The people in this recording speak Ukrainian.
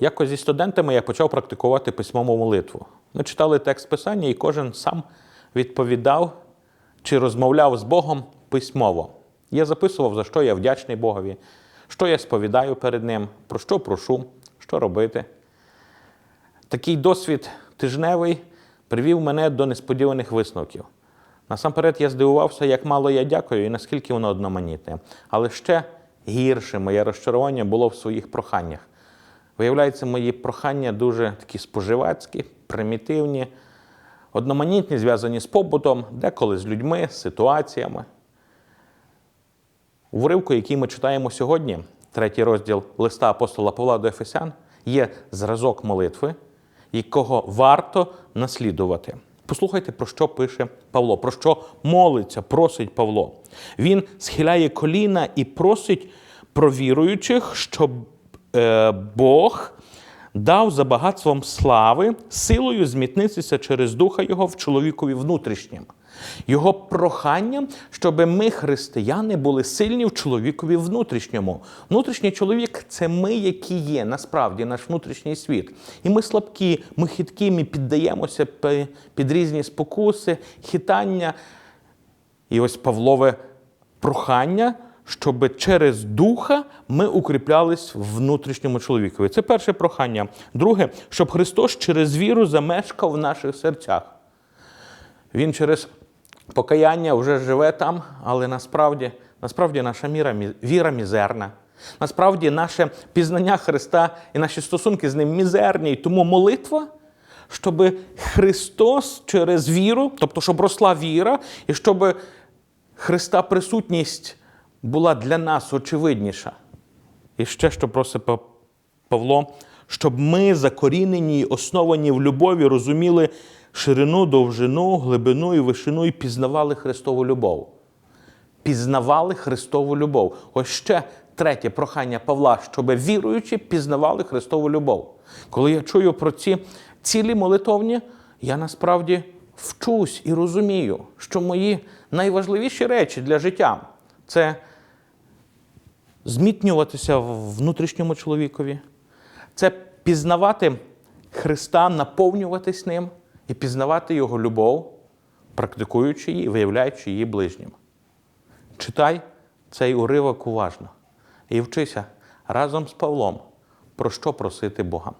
якось зі студентами я почав практикувати письмову молитву. Ми читали текст писання, і кожен сам відповідав чи розмовляв з Богом письмово. Я записував, за що я вдячний Богові, що я сповідаю перед Ним, про що прошу, що робити. Такий досвід тижневий привів мене до несподіваних висновків. Насамперед, я здивувався, як мало я дякую і наскільки воно одноманітне. Але ще гірше моє розчарування було в своїх проханнях. Виявляється, мої прохання дуже такі споживацькі, примітивні, одноманітні, зв'язані з побутом, деколи з людьми, з ситуаціями. У вривку, який ми читаємо сьогодні, третій розділ листа апостола Павла до Ефесян, є зразок молитви, якого варто наслідувати. Послухайте, про що пише Павло, про що молиться, просить Павло. Він схиляє коліна і просить про віруючих, щоб Бог дав за багатством слави силою змітнитися через духа Його в чоловікові внутрішнім. Його проханням, щоб ми, християни, були сильні в чоловікові внутрішньому. Внутрішній чоловік це ми, які є, насправді, наш внутрішній світ. І ми слабкі, ми хиткі, ми піддаємося під різні спокуси, хитання. І ось Павлове прохання, щоб через духа ми укріплялись в внутрішньому чоловікові. Це перше прохання. Друге, щоб Христос через віру замешкав в наших серцях. Він через покаяння вже живе там, але насправді, насправді наша міра, віра мізерна. Насправді наше пізнання Христа і наші стосунки з ним мізерні. І тому молитва, щоб Христос через віру, тобто щоб росла віра, і щоб Христа присутність була для нас очевидніша. І ще що просить Павло, щоб ми, закорінені, й основані в любові, розуміли ширину, довжину, глибину і вишину і пізнавали Христову любов. Пізнавали Христову любов. Ось ще третє прохання Павла, щоб віруючі пізнавали Христову любов. Коли я чую про ці цілі молитовні, я насправді вчусь і розумію, що мої найважливіші речі для життя це змітнюватися в внутрішньому чоловікові, це пізнавати Христа, наповнюватись ним і пізнавати Його любов, практикуючи її, виявляючи її ближнім. Читай цей уривок уважно і вчися разом з Павлом, про що просити Бога.